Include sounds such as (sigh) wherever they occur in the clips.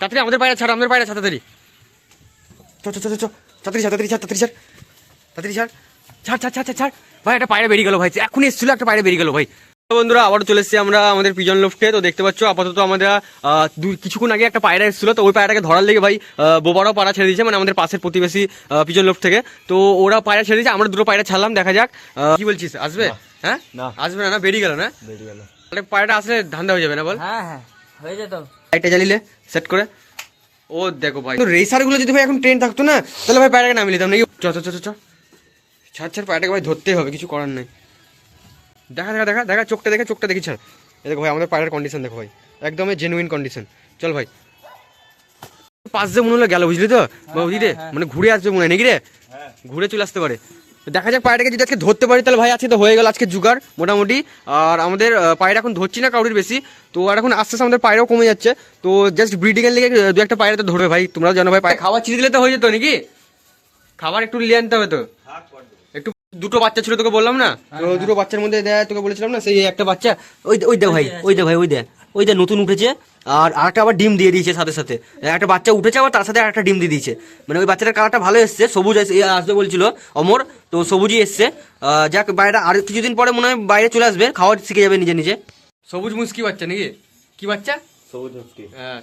তাড়াতাড়ি আমাদের পায়রা ছাড় আমাদের পায়রা ছাড় তাড়াতাড়ি। চ চ চ চ তাড়াতাড়ি ছাড় তাড়াতাড়ি ছাড় তাড়াতাড়ি ছাড়। তাড়াতাড়ি ছাড়। ছাড় ছাড় ছাড় ছাড়। ভাই একটা পায়রা বেরিয়ে গেল ভাই। এখনই এসেছিল একটা পায়রা বেরিয়ে গেল ভাই। তো বন্ধুরা আবারও চলে এসেছি আমরা আমাদের পিজন লোফটে তো দেখতে পাচ্ছ আপাতত আমরা আহ, কিছুক্ষণ আগে একটা পায়রা এসেছিল। তো ওই পায়রাটাকে ধরার লেগে ভাই বোবারও পায়রা ছেড়ে দিয়েছে মানে আমাদের পাশের প্রতিবেশী পিজন লোফট থেকে। তো ওরা পায়রা ছেড়ে দিয়েছে আমরা দুটো পায়রা ছাড়লাম দেখা যাক কি বলছিস আসবে? হ্যাঁ? আসবে না না বেরিয়ে গেল না? বেরিয়ে গেল। তাহলে পায়রাটা আসলে ধান্দা হয়ে যাবে না বল? হ্যাঁ হ্যাঁ হয়ে যেত। লাইটটা জ্বালিলে সেট করে। ও দেখো ভাই। রেসারগুলো যদি ভাই এখন ট্রেন থাকতো না তাহলে ভাই পায়রাকে নামিয়ে নিতাম নাকি? চ চ চ চ, ছাড় ছাড় পায়রাটাকে ভাই ধরতেই হবে কিছু করার নেই। দেখা দেখা দেখা দেখা চোখটা দেখে চোখটা দেখি ছাড়। এ দেখো ভাই আমাদের পায়রার কন্ডিশন দেখো ভাই। একদমই জেনুইন কন্ডিশন চল ভাই। পাঁচ যে মনে হলো গেল বুঝলি তো? বুঝলি রে মানে ঘুরে আসবে মনে হয় নাকি রে? ঘুরে চলে আসতে পারে। তো দেখা যাক, পায়রাটাকে যদি আজকে ধরতে পারি, তাহলে ভাই আজকে তো হয়ে গেল, আজকে জুগার মোটামুটি। আর আমাদের পায়রা এখন ধরছি না কাউরির বেশি। তো আর এখন আস্তে আস্তে আমাদের পায়রাও কমে যাচ্ছে। তো জাস্ট ব্রিডিংয়ের লেগে দু একটা পায়রা তো ধরবে ভাই। তোমরাও জানো ভাই, পায়ে খাবার ছিঁড়ে দিলে তো হয়ে যেত নাকি? খাবার একটু নিয়ে আনতে হবে তো। দুটো বাচ্চা ছিল তোকে বললাম না? তো দুটো বাচ্চার মধ্যে দেয় তোকে বলেছিলাম না সেই একটা বাচ্চা ওই ওই দে ভাই ওই দে ভাই ওই দে ওই দে নতুন উঠেছে আর আরেকটা আবার ডিম দিয়ে দিয়েছে সাথে সাথে। একটা বাচ্চা উঠেছে আবার তার সাথে একটা ডিম দিয়ে দিয়েছে। মানে ওই বাচ্চাটার কালারটা ভালো এসছে সবুজ আসবে বলছিল অমর তো সবুজই এসছে। যাক বাইরে আর কিছুদিন পরে মনে হয় বাইরে চলে আসবে খাওয়া শিখে যাবে নিজে নিজে। সবুজ মুসকি বাচ্চা নাকি? কি বাচ্চা? সবুজ মুসকি হ্যাঁ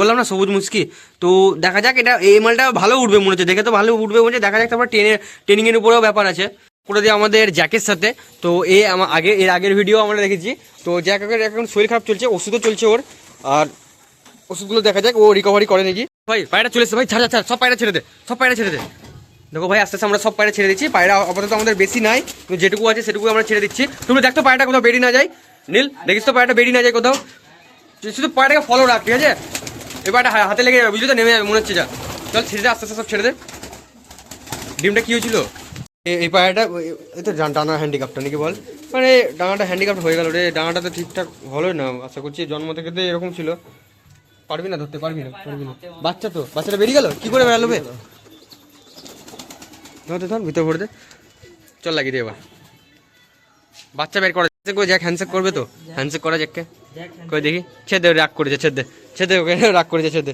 বললাম না সবুজ মুসকি তো দেখা যাক এটা এই মালটা ভালো উঠবে মনে হচ্ছে। দেখে তো ভালো উঠবে মনে হচ্ছে দেখা যাক তারপর ট্রেনের ট্রেনিং এর উপরেও ব্যাপার আছে। করে দিয়ে আমাদের জ্যাকের সাথে। তো এ আমার আগে এর আগের ভিডিও আমরা দেখেছি। তো জ্যাকের এখন শরীর খারাপ চলছে ওষুধও চলছে ওর। আর ওষুধগুলো দেখা যাক ও রিকভারি করে নাকি। ভাই পায়রা চলে ভাই ছাড় ছাড়, সব পায়রা ছেড়ে দে সব পায়রা ছেড়ে দে। দেখো ভাই আস্তে আস্তে আমরা সব পায়রা ছেড়ে দিচ্ছি। পায়রা আপাতত আমাদের বেশি নাই যেটুকু আছে সেটুকু আমরা ছেড়ে দিচ্ছি। তুমি দেখতো পায়রাটা কোথাও বেরিয়ে না যায়। নীল দেখিস তো পায়রাটা বেরিয়ে না যায় কোথাও। শুধু পায়রাটাকে ফলো রাখ ঠিক আছে? এবার হাতে লেগে যাবে বুঝলি তো? নেমে যাবে মনে হচ্ছে যা। চল ছেড়ে দে আস্তে আস্তে সব ছেড়ে দে। ডিমটা কি হয়েছিল? এই পায়রাটা এই তো ডান- ডানা হ্যান্ডিক্যাপটা নাকি বল? মানে ডানাটা হ্যান্ডিক্যাপ্ট হয়ে গেল রে। ডানাটা তো ঠিকঠাক হলোই না আশা করছি জন্ম থেকে তো এরকম ছিল। পারবি না ধরতে? পারবি না পারবি না। বাচ্চা তো বাচ্চাটা বেরিয়ে গেল? কি করে বেরালো বে? ধর ধর, ভিতর ভরে দে। চল লাগিয়ে দে এবার। বাচ্চা বের করা যাক হ্যান্ডশেক করবে তো? হ্যান্ডশেক করা জ্যাককে কই দেখি? ছেদ রাগ করেছে ছেদ ছেদ ওকে (laughs) রাগ করেছে ছেদ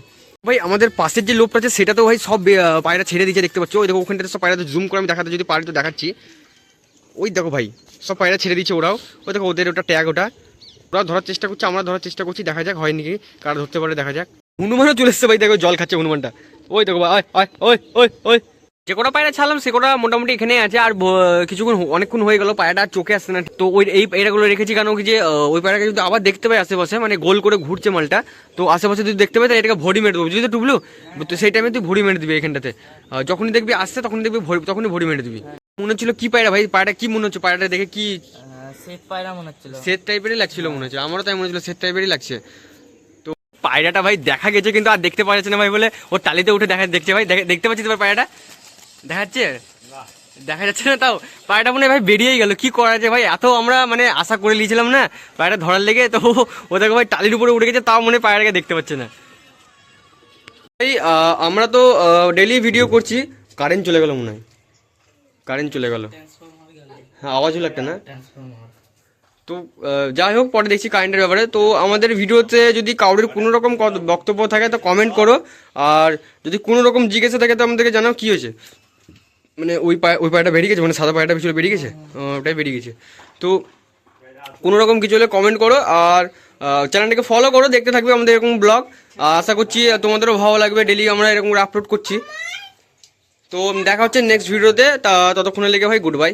ভাই আমাদের পাশের যে লোকটা আছে সেটা তো ভাই সব পায়রা ছেড়ে দিয়েছে দেখতে পাচ্ছ। ওই দেখো ওখানটাতে সব পায়রা জুম করে আমি দেখাতে যদি পারি তো দেখাচ্ছি। ওই দেখো ভাই সব পায়রা ছেড়ে দিচ্ছে ওরাও। ওই দেখো ওদের ওটা ট্যাগ ওটা। ওরা ধরার চেষ্টা করছে আমরা ধরার চেষ্টা করছি দেখা যাক হয় নাকি কারা ধরতে পারে দেখা যাক। হনুমানও চলে এসছে ভাই দেখো জল খাচ্ছে হনুমানটা। ওই দেখো ভাই আয়, ওই ওই ওই। যে কটা পায়রা ছাড়লাম সে কটা মোটামুটি এখানে আছে। আর কিছুক্ষণ অনেকক্ষণ হয়ে গেল পায়রাটা আর চোখে আসছে না। তো ওই এই পায়রাগুলো রেখেছি কারণ কি যে ওই পায়রাকে যদি আবার দেখতে পাই আশেপাশে মানে গোল করে ঘুরছে মালটা তো আশেপাশে যদি দেখতে পাই তাহলে এটাকে ভরি মেরে দেবো। বুঝলি তো টুবলু? তো সেই টাইমে তুই ভরি মেরে দিবি এখানটাতে। যখনই দেখবি আসছে তখনই দেখবি ভরি তখনই ভরি মেরে দিবি। মনে হচ্ছিল কি পায়রা ভাই? পায়রাটা কি মনে হচ্ছে? পায়রাটা দেখে কি সেট টাইপেরই লাগছিল মনে হচ্ছে। আমারও তাই মনে হচ্ছিল সেট টাইপেরই লাগছে। তো পায়রাটা ভাই দেখা গেছে কিন্তু আর দেখতে পাওয়া যাচ্ছে না ভাই বলে ওর টালিতে উঠে দেখা দেখছে ভাই? দেখে- দেখতে পাচ্ছিস ভাই পায়রাটা? দেখা যাচ্ছে? দেখা যাচ্ছে না তাও। পায়রাটা মনে ভাই বেরিয়েই গেল। কি করা যায় ভাই? এত আমরা মানে আশা করে নিয়েছিলাম না? পায়রাটা ধরার লেগে তো ও দেখো ভাই টালির উপরে উঠে গেছে, তাও মনে পায়রাটাকে দেখতে পাচ্ছে না। এই আমরা তো ডেলি ভিডিও করছি। কারেন্ট চলে গেল মনে হয়। কারেন্ট চলে গেল। হ্যাঁ আওয়াজ হলো একটা না? তো যাই হোক, পরে দেখছি কারেন্টের ব্যাপারে। তো আমাদের ভিডিওতে যদি কারোর কোনো রকম কত- বক্তব্য থাকে, তো কমেন্ট করো। আর যদি কোনো রকম জিজ্ঞাসা থাকে, তো আমাদেরকে জানাও কি হয়েছে। মানে ওই পায়ে ওই পায়েটা বেরিয়ে গেছে মানে সাদা পায়েটা পিছনে বেরিয়ে গেছে? ওটাই বেরিয়ে গেছে। তো কোনো রকম কিছু হলে কমেন্ট করো আর চ্যানেলটাকে ফলো করো, দেখতে থাকবে আমাদের এরকম ব্লগ আশা করছি তোমাদেরও ভালো লাগবে ডেলি আমরা এরকম আপলোড করছি। তো দেখা হচ্ছে নেক্সট ভিডিওতে তা ততক্ষণে লেগে ভাই গুড বাই